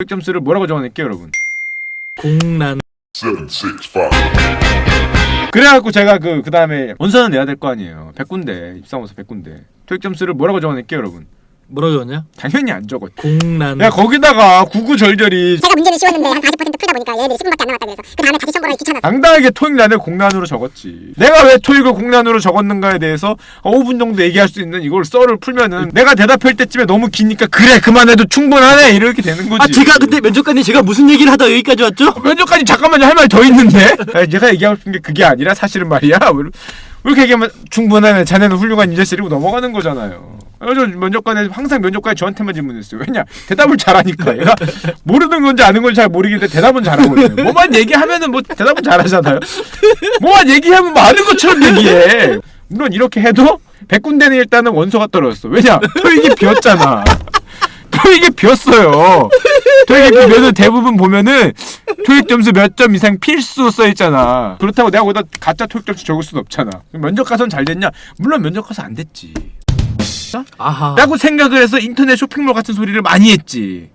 토익 점수를 뭐라고 적어낼게요, 여러분. 공란. 그래갖고 제가 그, 그 다음에 원서는 내야 될 거 아니에요. 100군데, 입사원서 100군데. 토익 점수를 뭐라고 적어낼게요, 여러분. 뭐라고 적었냐? 당연히 안 적었지. 공란 야, 거기다가 구구절절이 제가 문제는 쉬웠는데 한 40% 풀다 보니까 얘네들이 10분밖에 안 남았다 그래서 그 다음에 다시 시험 보러 귀찮아서 당당하게 토익란을 공란으로 적었지. 내가 왜 토익을 공란으로 적었는가에 대해서 5분 정도 얘기할 수 있는 이걸 썰을 풀면은 내가 대답할 때쯤에 너무 기니까 그래 그만해도 충분하네 이렇게 되는 거지. 아 제가 근데 면접관님 제가 무슨 얘기를 하다 여기까지 왔죠? 면접까지 잠깐만요 할 말 더 있는데 아니, 제가 얘기하고 싶은 게 그게 아니라 사실은 말이야 왜 이렇게 얘기하면 충분하네. 자네는 훌륭한 인재쓰리고 넘어가는 거잖아요. 그래서 면접관에 항상 면접관에 저한테만 질문했어요. 왜냐? 대답을 잘하니까 얘가 모르는 건지 아는 건지 잘 모르겠는데 대답은 잘하거든요. 뭐만 얘기하면은 뭐 대답은 잘하잖아요. 뭐만 얘기하면 뭐 아는 것처럼 얘기해. 물론 이렇게 해도 100군데는 일단은 원서가 떨어졌어. 왜냐? 토익이 비었잖아. 토익이 비었어요 토익이 비면은 대부분 보면은 토익 점수 몇 점 이상 필수 써 있잖아. 그렇다고 내가 거기다 가짜 토익 점수 적을 수는 없잖아. 면접 가서는 잘 됐냐? 물론 면접 가서 안 됐지. 아하 라고 생각을 해서 인터넷 쇼핑몰 같은 소리를 많이 했지.